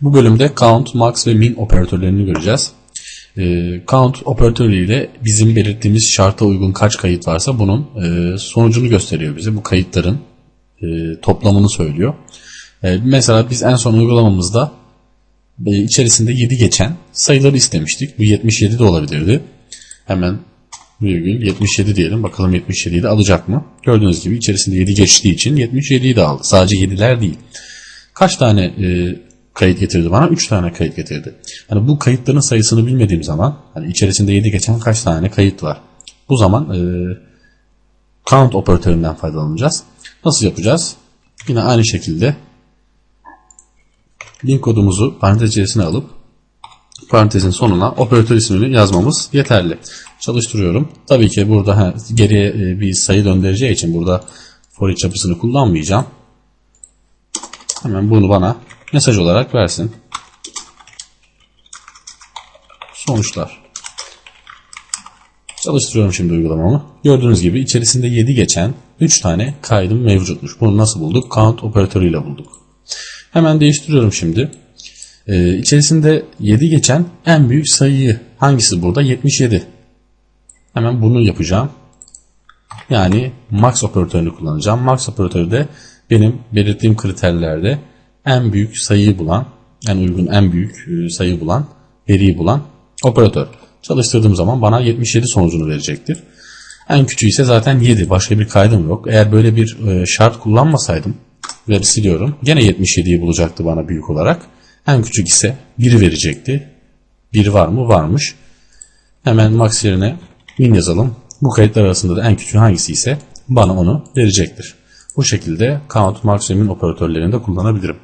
Bu bölümde count, max ve min operatörlerini göreceğiz. Ee, count operatörüyle bizim belirttiğimiz şarta uygun kaç kayıt varsa bunun e, sonucunu gösteriyor bize. Bu kayıtların e, toplamını söylüyor. E, mesela biz en son uygulamamızda içerisinde 7 geçen sayıları istemiştik. Bu 77 de olabilirdi. Hemen virgül 77 diyelim. Bakalım 77'yi de alacak mı? Gördüğünüz gibi içerisinde 7 geçtiği için 77'yi de aldı. Sadece 7'ler değil. Kaç tane e, kayıt getirdi bana? 3 tane kayıt getirdi. Hani bu kayıtların sayısını bilmediğim zaman hani içerisinde 7 geçen kaç tane kayıt var? Bu zaman e, count operatöründen faydalanacağız. Nasıl yapacağız? Yine aynı şekilde link kodumuzu parantez içerisine alıp parantezin sonuna operatör ismini yazmamız yeterli. Çalıştırıyorum. Tabii ki burada ha, geriye e, bir sayı döndüreceği için burada for each kullanmayacağım. Hemen bunu bana mesaj olarak versin. Sonuçlar. Çalıştırıyorum şimdi uygulamamı. Gördüğünüz gibi içerisinde 7 geçen 3 tane kaydım mevcutmuş. Bunu nasıl bulduk? Count operatörüyle bulduk. Hemen değiştiriyorum şimdi. Ee, içerisinde 7 geçen en büyük sayıyı hangisi burada? 77. Hemen bunu yapacağım. Yani max operatörünü kullanacağım. Max operatörü de benim belirttiğim kriterlerde en büyük sayıyı bulan, en uygun en büyük e, sayı bulan, veriyi bulan operatör. Çalıştırdığım zaman bana 77 sonucunu verecektir. En küçüğü ise zaten 7. Başka bir kaydım yok. Eğer böyle bir e, şart kullanmasaydım ve siliyorum. Gene 77'yi bulacaktı bana büyük olarak. En küçük ise 1'i verecekti. 1 var mı? Varmış. Hemen max yerine min yazalım. Bu kayıtlar arasında da en küçüğü hangisi ise bana onu verecektir. Bu şekilde count, min operatörlerini de kullanabilirim.